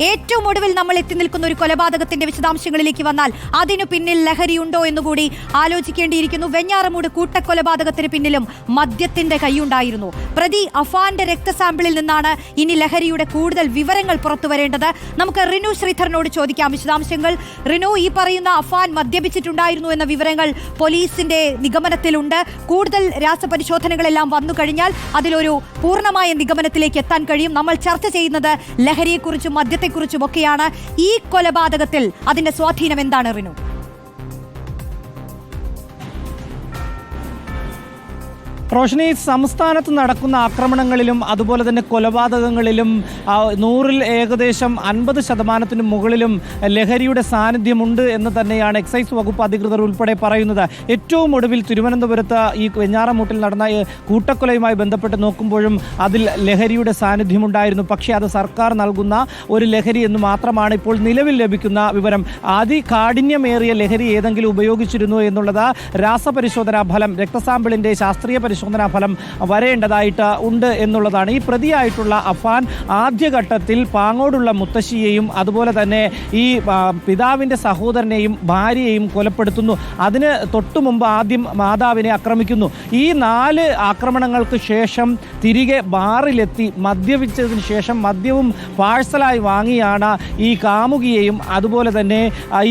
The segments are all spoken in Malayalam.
ഏറ്റവും ഒടുവിൽ നമ്മൾ എത്തി നിൽക്കുന്ന ഒരു കൊലപാതകത്തിന്റെ വിശദാംശങ്ങളിലേക്ക് വന്നാൽ അതിനു പിന്നിൽ ലഹരിയുണ്ടോ എന്നുകൂടി ആലോചിക്കേണ്ടിയിരിക്കുന്നു. വെഞ്ഞാറമൂട് കൂട്ടക്കൊലപാതകത്തിന് പിന്നിലും മദ്യത്തിന്റെ കൈയുണ്ടായിരുന്നു. പ്രതി അഫാന്റെ രക്തസാമ്പിളിൽ നിന്നാണ് ഇനി ലഹരിയുടെ കൂടുതൽ വിവരങ്ങൾ പുറത്തു വരേണ്ടത്. നമുക്ക് റിനു ശ്രീധരനോട് ചോദിക്കാം. വിശദാംശങ്ങൾ. റിനു ഈ പറയുന്ന അഫാൻ മദ്യപിച്ചിട്ടുണ്ടായിരുന്നു എന്ന വിവരങ്ങൾ പോലീസിന്റെ നിഗമനത്തിലുണ്ട്. കൂടുതൽ രാസപരിശോധനകളെല്ലാം വന്നു കഴിഞ്ഞാൽ അതിലൊരു പൂർണമായ നിഗമനത്തിലേക്ക് എത്താൻ കഴിയും. നമ്മൾ ചർച്ച ചെയ്യുന്നത് ലഹരിയെക്കുറിച്ചും മദ്യത്തെക്കുറിച്ചും ഒക്കെയാണ് ഈ കൊലപാതകത്തിൽ അതിന്റെ സ്വാധീനം എന്താണ് റിനു? റോഷനി സംസ്ഥാനത്ത് നടക്കുന്ന ആക്രമണങ്ങളിലും അതുപോലെ തന്നെ കൊലപാതകങ്ങളിലും നൂറിൽ ഏകദേശം അൻപത് ശതമാനത്തിന് മുകളിലും ലഹരിയുടെ സാന്നിധ്യമുണ്ട് എന്ന് തന്നെയാണ് എക്സൈസ് വകുപ്പ് അധികൃതർ ഉൾപ്പെടെ പറയുന്നത്. ഏറ്റവും ഒടുവിൽ തിരുവനന്തപുരത്ത് ഈ വെഞ്ഞാറമൂട്ടിൽ നടന്ന കൂട്ടക്കൊലയുമായി ബന്ധപ്പെട്ട് നോക്കുമ്പോഴും അതിൽ ലഹരിയുടെ സാന്നിധ്യമുണ്ടായിരുന്നു. പക്ഷേ അത് സർക്കാർ നൽകുന്ന ഒരു ലഹരി എന്ന് മാത്രമാണ് ഇപ്പോൾ നിലവിൽ ലഭിക്കുന്ന വിവരം. അതികാഠിന്യമേറിയ ലഹരി ഏതെങ്കിലും ഉപയോഗിച്ചിരുന്നു എന്നുള്ളത് രാസപരിശോധനാ ഫലം രക്തസാമ്പിളിന്റെ ശാസ്ത്രീയ പരിശോധനാ ഫലം വരേണ്ടതായിട്ട് ഉണ്ട് എന്നുള്ളതാണ്. ഈ പ്രതിയായിട്ടുള്ള അഫാൻ ആദ്യഘട്ടത്തിൽ പാങ്ങോടുള്ള മുത്തശ്ശിയെയും അതുപോലെ തന്നെ ഈ പിതാവിന്റെ സഹോദരനെയും ഭാര്യയെയും കൊലപ്പെടുത്തുന്നു. അതിന് തൊട്ടു മുമ്പ് ആദ്യം മാതാവിനെ ആക്രമിക്കുന്നു. ഈ നാല് ആക്രമണങ്ങൾക്ക് ശേഷം തിരികെ ബാറിലെത്തി മദ്യപിച്ചതിന് ശേഷം മദ്യവും പാഴ്സലായി വാങ്ങിയാണ് ഈ കാമുകിയെയും അതുപോലെ തന്നെ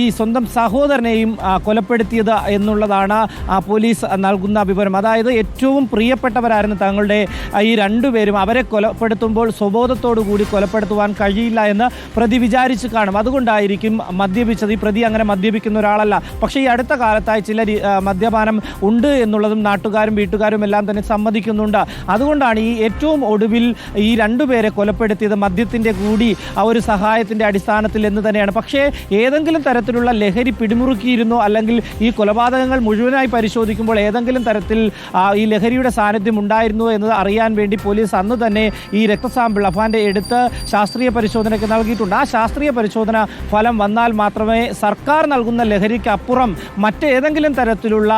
ഈ സ്വന്തം സഹോദരനെയും കൊലപ്പെടുത്തിയത് എന്നുള്ളതാണ് പോലീസ് നൽകുന്ന വിവരം. അതായത് ഏറ്റവും പ്രിയപ്പെട്ടവരായിരുന്നു തങ്ങളുടെ ഈ രണ്ടുപേരും അവരെ കൊലപ്പെടുത്തുമ്പോൾ സ്വബോധത്തോടു കൂടി കൊലപ്പെടുത്തുവാൻ കഴിയില്ല എന്ന് പ്രതി വിചാരിച്ച് കാണും. അതുകൊണ്ടായിരിക്കും മദ്യപിച്ചത്. ഈ പ്രതി അങ്ങനെ മദ്യപിക്കുന്ന ഒരാളല്ല. പക്ഷേ ഈ അടുത്ത കാലത്തായി ചില മദ്യപാനം ഉണ്ട് എന്നുള്ളതും നാട്ടുകാരും വീട്ടുകാരും എല്ലാം തന്നെ സമ്മതിക്കുന്നുണ്ട്. അതുകൊണ്ടാണ് ഈ ഏറ്റവും ഒടുവിൽ ഈ രണ്ടുപേരെ കൊലപ്പെടുത്തിയത് മദ്യത്തിന്റെ കൂടി ആ ഒരു സഹായത്തിന്റെ അടിസ്ഥാനത്തിൽ എന്ന് തന്നെയാണ്. പക്ഷേ ഏതെങ്കിലും തരത്തിലുള്ള ലഹരി പിടിമുറുക്കിയിരുന്നോ? അല്ലെങ്കിൽ ഈ കൊലപാതകങ്ങൾ മുഴുവനായി പരിശോധിക്കുമ്പോൾ ഏതെങ്കിലും തരത്തിൽ ഈ ഈ ലഹരിയുടെ സാന്നിധ്യം ഉണ്ടായിരുന്നു എന്നത് അറിയാൻ വേണ്ടി പോലീസ് അന്ന് തന്നെ ഈ രക്തസാമ്പിൾ അഫാന്റെ എടുത്ത് ശാസ്ത്രീയ പരിശോധനയ്ക്ക് നൽകിയിട്ടുണ്ട്. ആ ശാസ്ത്രീയ പരിശോധന ഫലം വന്നാൽ മാത്രമേ സർക്കാർ നൽകുന്ന ലഹരിക്ക് അപ്പുറം മറ്റേതെങ്കിലും തരത്തിലുള്ള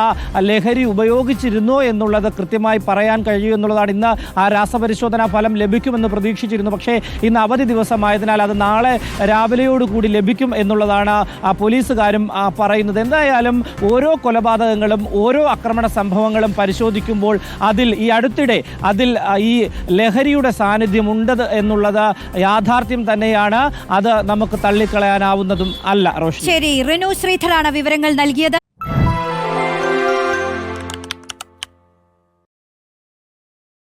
ലഹരി ഉപയോഗിച്ചിരുന്നോ എന്നുള്ളത് കൃത്യമായി പറയാൻ കഴിയൂ എന്നുള്ളതാണ് ഇന്ന് ആ രാസപരിശോധനാ ഫലം ലഭിക്കുമെന്ന് പ്രതീക്ഷിച്ചിരുന്നു. പക്ഷേ ഇന്ന് അവധി ദിവസമായതിനാൽ അത് നാളെ രാവിലെയോടുകൂടി ലഭിക്കും എന്നുള്ളതാണ് ആ പോലീസുകാരും പറയുന്നത്. എന്തായാലും ഓരോ കൊലപാതകങ്ങളും ഓരോ ആക്രമണ സംഭവങ്ങളും പരിശോധിക്കുമ്പോൾ അതിൽ ഈ അടുത്തിടെ അതിൽ ഈ ലഹരിയുടെ സാന്നിധ്യം ഉണ്ട് എന്നുള്ളത് യാഥാർത്ഥ്യം തന്നെയാണ്. അത് നമുക്ക് തള്ളിക്കളയാനാവുന്നതും അല്ല റോഷി ശരി റിനു ശ്രീധരാണ് വിവരങ്ങൾ നൽകിയത്.